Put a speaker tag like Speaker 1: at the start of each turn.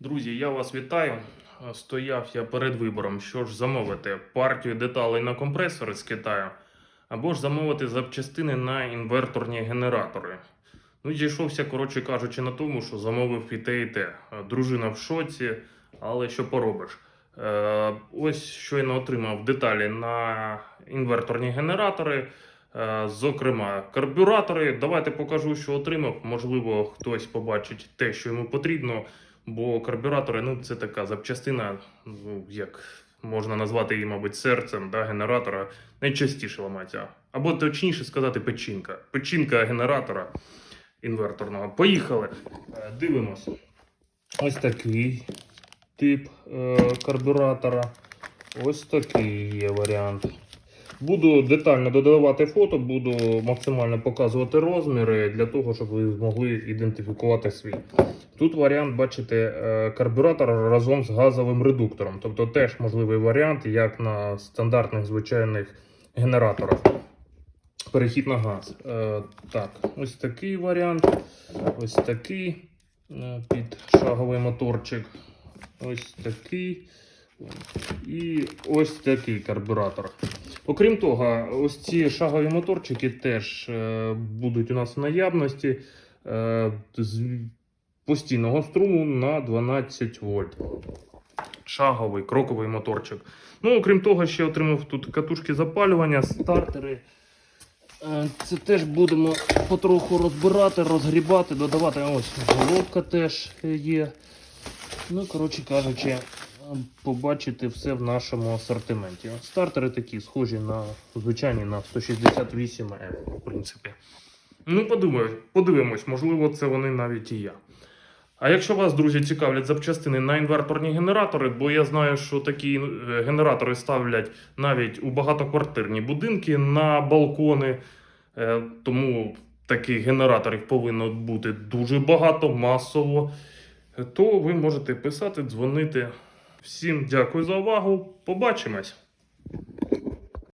Speaker 1: Друзі, я вас вітаю. Е, Стояв я перед вибором, що ж замовити партію деталей на компресори з Китаю, або ж замовити запчастини на інверторні генератори. Ну, зійшовся, коротше кажучи, на тому, що замовив і те, і те. Е, Дружина в шоці, але що поробиш? Е, ось щойно отримав деталі на інверторні генератори. Зокрема, карбюратори. Давайте покажу, що отримав. Можливо, хтось побачить те, що йому потрібно. Бо карбюратори ну, це така запчастина, ну, як можна назвати її, мабуть, серцем да, генератора, найчастіше ламається. Або точніше сказати, печінка. Печінка генератора інверторного. Поїхали. Е, Дивимося. Ось такий тип е, карбюратора. Ось такий є варіант. Буду детально додавати фото, буду максимально показувати розміри для того, щоб ви змогли ідентифікувати свій. Тут варіант, бачите, е, карбюратор разом з газовим редуктором. Тобто теж можливий варіант, як на стандартних звичайних генераторах. Перехід на газ. Е, Так, ось такий варіант. Ось такий е, під шаговий моторчик. Ось такий. І ось такий карбюратор. Окрім того, ось ці шагові моторчики теж е, будуть у нас в наявності е, з постійного струму на 12 вольт. Шаговий, кроковий моторчик. Ну, окрім того, ще отримав тут катушки запалювання, стартери. Е, Це теж будемо потроху розбирати, розгрібати, додавати. Ось головка теж є. Ну, коротше кажучи, побачити все в нашому асортименті. Стартери такі, схожі на звичайні на 168 m в принципі. Ну, подумаю, подивимось, можливо, це вони навіть і я. А якщо вас, друзі, цікавлять запчастини на інверторні генератори, бо я знаю, що такі е, генератори ставлять навіть у багатоквартирні будинки на балкони, е, тому таких генераторів повинно бути дуже багато, масово, то ви можете писати, дзвонити. Всім дякую за увагу. Побачимось!